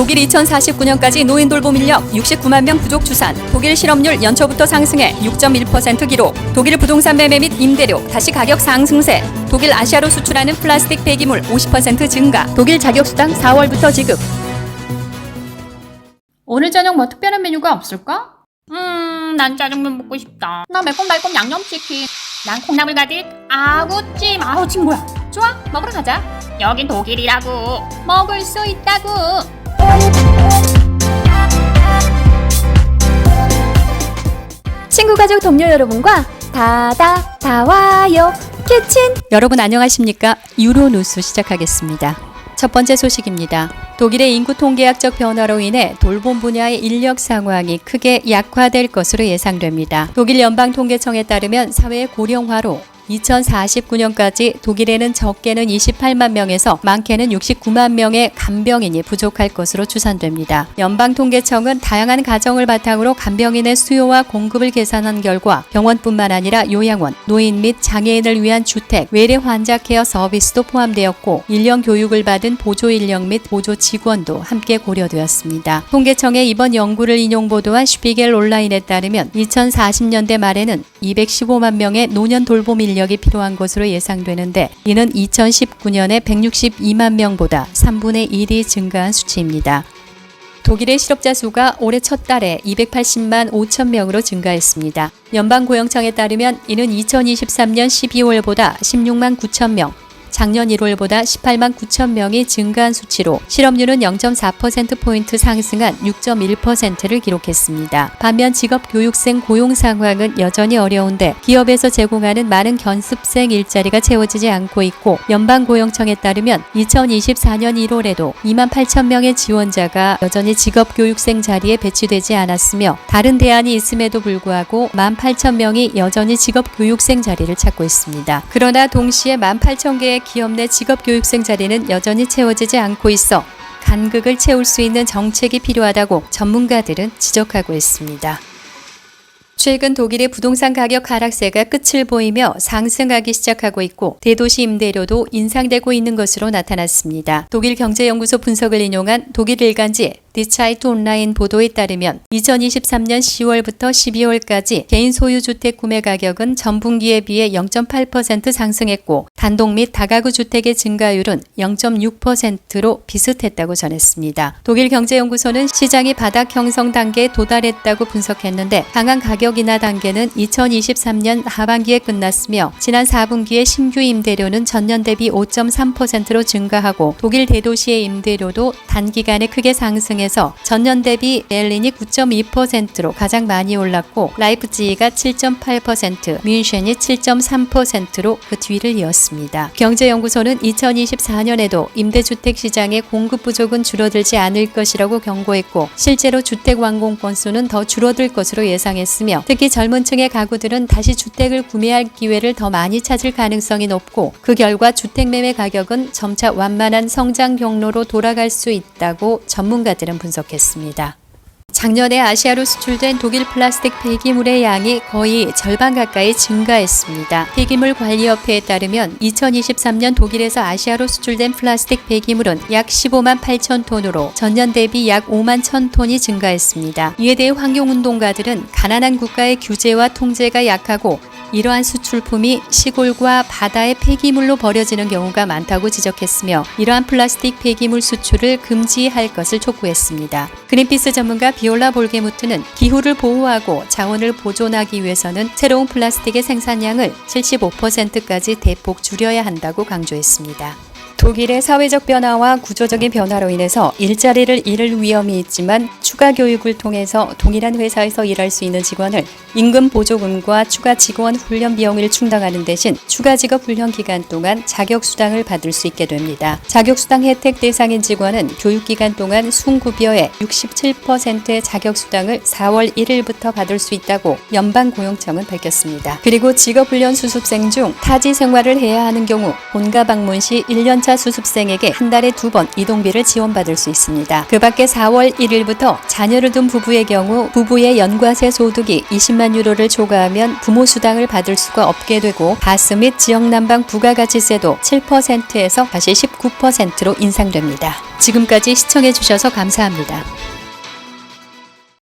독일 2049년까지 노인 돌봄 인력 69만 명 부족 추산. 독일 실업률 연초부터 상승해 6.1% 기록. 독일 부동산 매매 및 임대료 다시 가격 상승세. 독일 아시아로 수출하는 플라스틱 폐기물 50% 증가. 독일 자격수당 4월부터 지급. 오늘 저녁 뭐 특별한 메뉴가 없을까? 음, 난 짜장면 먹고 싶다. 나 매콤달콤 양념치킨. 난 콩나물 가득 아구찜. 아우, 찜 뭐야? 좋아, 먹으러 가자. 여긴 독일이라고. 먹을 수 있다고. 친구 가족 동료 여러분과 다다 다 와요 키친 여러분 안녕하십니까? 유로뉴스 시작하겠습니다. 첫 번째 소식입니다. 독일의 인구 통계학적 변화로 인해 돌봄 분야의 인력 상황이 크게 약화될 것으로 예상됩니다. 독일 연방 통계청에 따르면 사회 고령화로 2049년까지 독일에는 적게는 28만 명에서 많게는 69만 명의 간병인이 부족할 것으로 추산됩니다. 연방통계청은 다양한 가정을 바탕으로 간병인의 수요와 공급을 계산한 결과 병원뿐만 아니라 요양원, 노인 및 장애인을 위한 주택, 외래 환자 케어 서비스도 포함되었고 인력 교육을 받은 보조 인력 및 보조 직원도 함께 고려되었습니다. 통계청의 이번 연구를 인용 보도한 슈피겔 온라인에 따르면 2040년대 말에는 215만 명의 노년 돌봄 인력 이 필요한 것으로 예상되는데 이는 2019년에 162만 명보다 3분의 1이 증가한 수치입니다. 독일의 실업자 수가 올해 첫 달에 280만 5천 명으로 증가했습니다. 연방고용청에 따르면 이는 2023년 12월보다 16만 9천 명, 작년 1월보다 18만 9천 명이 증가한 수치로 실업률은 0.4%포인트 상승한 6.1%를 기록했습니다. 반면 직업교육생 고용 상황은 여전히 어려운데 기업에서 제공하는 많은 견습생 일자리가 채워지지 않고 있고 연방고용청에 따르면 2024년 1월에도 2만 8천 명의 지원자가 여전히 직업교육생 자리에 배치되지 않았으며 다른 대안이 있음에도 불구하고 1만 8천 명이 여전히 직업교육생 자리를 찾고 있습니다. 그러나 동시에 1만 8천 개의 기업 내 직업 교육생 자리는 여전히 채워지지 않고 있어 간극을 채울 수 있는 정책이 필요하다고 전문가들은 지적하고 있습니다. 최근 독일의 부동산 가격 하락세가 끝을 보이며 상승하기 시작하고 있고 대도시 임대료도 인상되고 있는 것으로 나타났습니다. 독일 경제연구소 분석을 인용한 독일 일간지 디차이트 온라인 보도에 따르면 2023년 10월부터 12월까지 개인 소유 주택 구매 가격은 전분기에 비해 0.8% 상승했고 단독 및 다가구 주택의 증가율은 0.6%로 비슷했다고 전했습니다. 독일 경제연구소는 시장이 바닥 형성 단계에 도달했다고 분석했는데 강한 가격 인하 단계는 2023년 하반기에 끝났으며 지난 4분기에 신규 임대료는 전년 대비 5.3%로 증가하고 독일 대도시의 임대료도 단기간에 크게 상승 해서 전년 대비 베를린이 9.2%로 가장 많이 올랐고 라이프치히가 7.8%, 뮌헨이 7.3%로 그 뒤를 이었습니다. 경제연구소는 2024년에도 임대주택 시장의 공급 부족은 줄어들지 않을 것이라고 경고했고 실제로 주택 완공 건수는 더 줄어들 것으로 예상했으며 특히 젊은 층의 가구들은 다시 주택을 구매할 기회를 더 많이 찾을 가능성이 높고 그 결과 주택 매매 가격은 점차 완만한 성장 경로로 돌아갈 수 있다고 전문가들은 분석했습니다. 작년에 아시아로 수출된 독일 플라스틱 폐기물의 양이 거의 절반 가까이 증가했습니다. 폐기물 관리협회에 따르면 2023년 독일에서 아시아로 수출된 플라스틱 폐기물은 약 15만 8천 톤으로 전년 대비 약 5만 천 톤이 증가했습니다. 이에 대해 환경운동가들은 가난한 국가의 규제와 통제가 약하고 이러한 수출품이 시골과 바다의 폐기물로 버려지는 경우가 많다고 지적했으며 이러한 플라스틱 폐기물 수출을 금지할 것을 촉구했습니다. 그린피스 전문가 비올라 볼게무트는 기후를 보호하고 자원을 보존하기 위해서는 새로운 플라스틱의 생산량을 75%까지 대폭 줄여야 한다고 강조했습니다. 독일의 사회적 변화와 구조적인 변화로 인해서 일자리를 잃을 위험이 있지만 추가 교육을 통해서 동일한 회사에서 일할 수 있는 직원을 임금 보조금과 추가 직원 훈련 비용을 충당하는 대신 추가 직업 훈련 기간 동안 자격 수당을 받을 수 있게 됩니다. 자격 수당 혜택 대상인 직원은 교육 기간 동안 순급여의 67%의 자격 수당을 4월 1일부터 받을 수 있다고 연방 고용청은 밝혔습니다. 그리고 직업 훈련 수습생 중 타지 생활을 해야 하는 경우 본가 방문 시 1년차 자동차 수습생에게 한 달에 두 번 이동비를 지원받을 수 있습니다. 그 밖에 4월 1일부터 자녀를 둔 부부의 경우 부부의 연과세 소득이 20만 유로를 초과하면 부모 수당을 받을 수가 없게 되고 바스 및 지역 난방 부가가치세도 7%에서 다시 19%로 인상됩니다. 지금까지 시청해 주셔서 감사합니다.